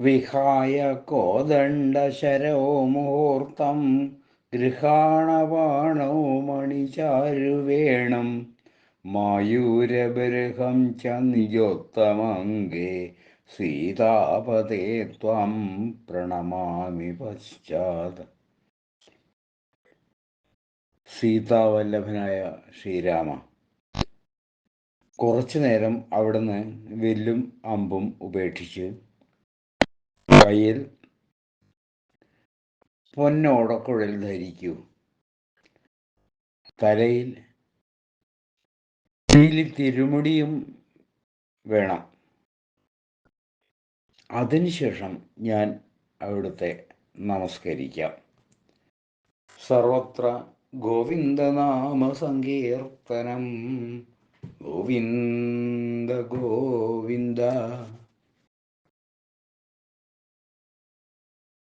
വിഹായ കോദണ്ഡശരോ മുഹൂർത്തം ഗൃഹാണവാണോ മണിചാരുവേണം. മായൂരബർഹം ച സീതാപതേ ത്വം പ്രണമാമി പശ്ചാത്. സീതാവല്ലഭനായ ശ്രീരാമ കുറച്ചു നേരം അവിടുന്ന് വില്ലും അമ്പും ഉപേക്ഷിച്ച് കയ്യിൽ പൊന്നോടക്കുഴൽ ധരിക്കൂ. തലയിൽ നീലി തിരുമുടിയും വേണം. അതിനുശേഷം ഞാൻ അവിടുത്തെ നമസ്കരിക്കാം. സർവത്ര ഗോവിന്ദനാമ സങ്കീർത്തനം. ഗോവിന്ദ ഗോവിന്ദ.